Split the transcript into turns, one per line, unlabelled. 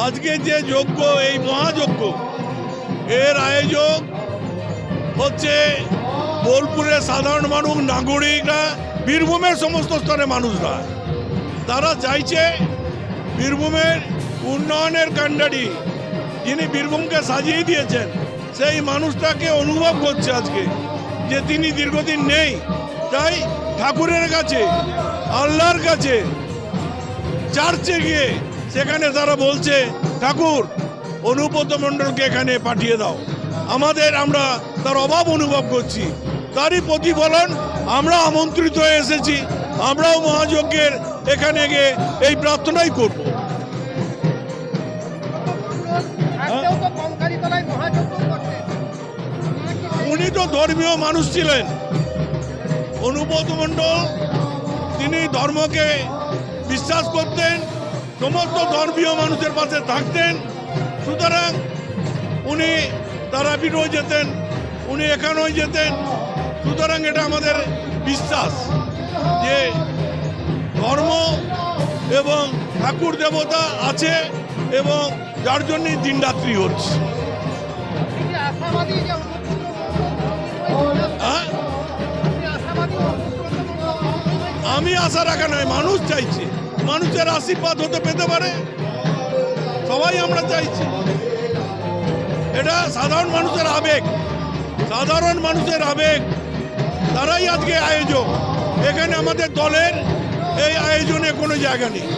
আজকে যে যজ্ঞ এই মহাযজ্ঞ এর আয়োজক হচ্ছে বোলপুরের সাধারণ মানুষ, নাগরিকরা, বীরভূমের সমস্ত স্তরের মানুষরা। তারা চাইছে বীরভূমের উন্নয়নের কাণ্ডারি, যিনি বীরভূমকে সাজিয়ে দিয়েছেন, সেই মানুষটাকে অনুভব করছে আজকে, যে তিনি দীর্ঘদিন নেই। তাই ঠাকুরের কাছে, আল্লাহর কাছে, চার্চে গিয়ে সেখানে তারা বলছে ঠাকুর অনুব্রত মণ্ডলকে এখানে পাঠিয়ে দাও। আমাদের আমরা তার অভাব অনুভব করছি। তারই প্রতিফলন আমরা আমন্ত্রিত হয়ে এসেছি। আমরাও মহাযজ্ঞের এখানে গিয়ে এই প্রার্থনাই করব। উনি তো ধর্মীয় মানুষ ছিলেন। অনুব্রত মণ্ডল তিনি ধর্মকে বিশ্বাস করতেন। সমস্ত ধর্মীয় মানুষের পাশে থাকতেন। সুতরাং উনি তারাপীঠও যেতেন, উনি এখানেও যেতেন। সুতরাং এটা আমাদের বিশ্বাস যে ধর্ম এবং ঠাকুর দেবতা আছে এবং যার জন্যই দিনরাত্রি হচ্ছে। হ্যাঁ? আমি আশা রাখা নয়, মানুষ চাইছে। মানুষের আশীর্বাদ হতে পেতে পারে। সবাই আমরা চাইছি। এটা সাধারণ মানুষের আবেগ। সাধারণ মানুষের আবেগ। তারাই আজকে আয়োজক। এখানে আমাদের দলের এই আয়োজনে কোনো জায়গা নেই।